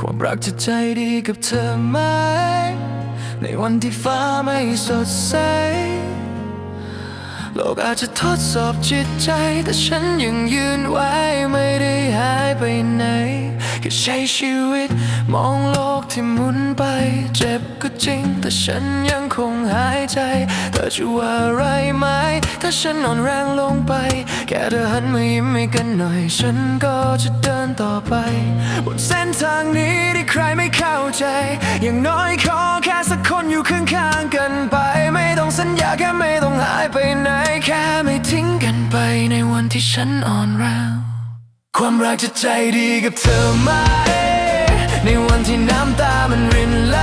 ความรักจะใจดีกับเธอไหม ในวันที่ฟ้าไม่สดใส โลกอาจจะทดสอบจิตใจ แต่ฉันยังยืนไว้ไม่ได้หายไปไหน แค่ใช้ชีวิต มองโลกที่หมุนไป เจ็บก็จริง แต่ฉันยังคงหายใจ เธอจะว่าไรไหม ถ้าฉันอ่อนแรงลงไป แค่เธอหันมายิ้มให้กันหน่อย ฉันก็จะเดินต่อไป บนเส้นทางนี้ที่ใครไม่เข้าใจ อย่างน้อยขอแค่สักคนอยู่ข้างๆกันไป ไม่ต้องสัญญาแค่ไม่ต้องหายไปไหน แค่ไม่ทิ้งกันไปในวันที่ฉันอ่อนแรง ความรักจะใจดีกับเธอไหม ในวันที่น้ำตามันรินไหล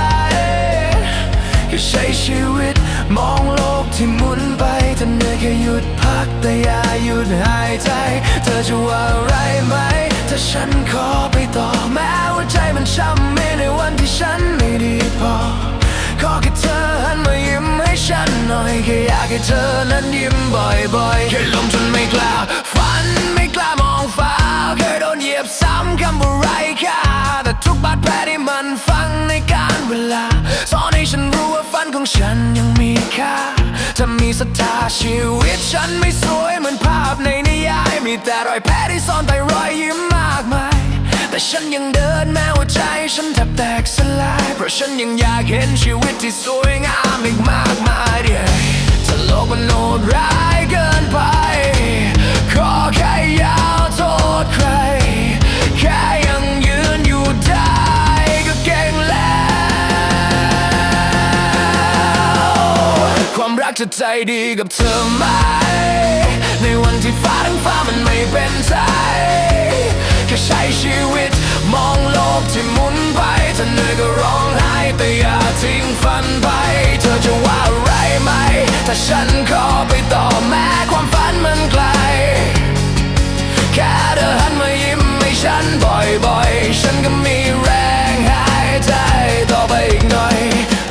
แค่ใช้ชีวิตมองโลกที่หมุนไปถ้าเหนื่อยแค่หยุดพักแต่อย่าหยุดหายใจ เธอจะว่าอะไรไหม ถ้าฉันขอไปต่อแม้ว่าใจมันช้ำไม่ในวันที่ฉันไม่ดีพอ ขอแค่เธอหันมายิ้มให้ฉันหน่อยแค่อยากให้เธอนั้นยิ้มบ่อยๆแค่ลมจนไม่กล้าฝันไม่กล้า มีศรัทธาชีวิตฉันไม่สวยเหมือนภาพในนิยาย มีแต่รอยแผลที่ซ่อนใต้รอยยิ้มมากมาย แต่ฉันยังเดินแม้ว่าใจฉันแทบแตกสลาย เพราะฉันยังอยากเห็นชีวิตที่สวยงามอีกมากมายเดียถ้าโลกมันโหดร้ายเกินไป รักจะใจดีกับเธอไหม ในวันที่ฟ้าทั้งฟ้ามันไม่เป็นใจ แค่ใช้ชีวิตมองโลกที่หมุนไปถ้าเหนื่อยก็ร้องไห้แต่อย่าทิ้งฝันไป เธอจะว่าอะไรไหม ถ้าฉันขอไปต่อแม้ความฝันมันไกล แค่เธอหันมายิ้มให้ฉันบ่อยๆ ฉันก็มีแรงหายใจต่อไปอีกหน่อย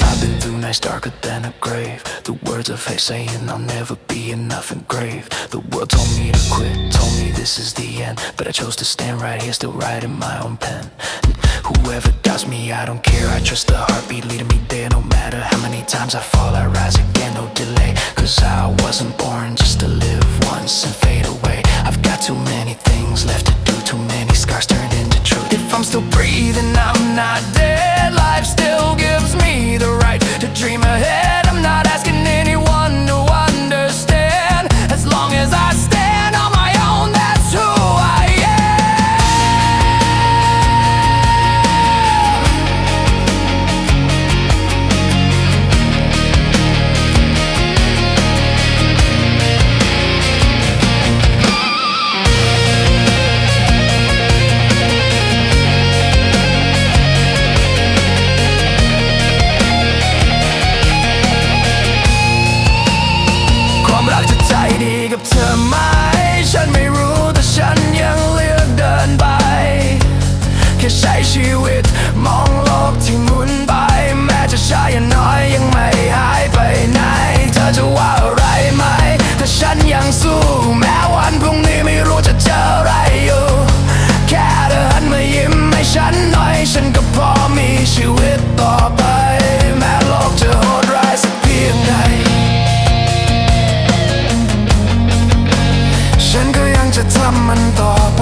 I've been through nights darker than a grave words of saying I'll never be enough engraved The world told me to quit, told me this is the end But I chose to stand right here, still writing my own pen. And Whoever doubts me, I don't care I trust the heartbeat leading me there No matter how many times I fall, I rise again, no delay. Cause I wasn't born just to live once and fade away. I've got too many things left to do Too many scars turned into truth. If I'm still breathing, I'm not dead ชีวิตต่อไป แม้โลกจะโหดร้ายสักเพียงใดฉันก็ยังจะทำมันต่อไป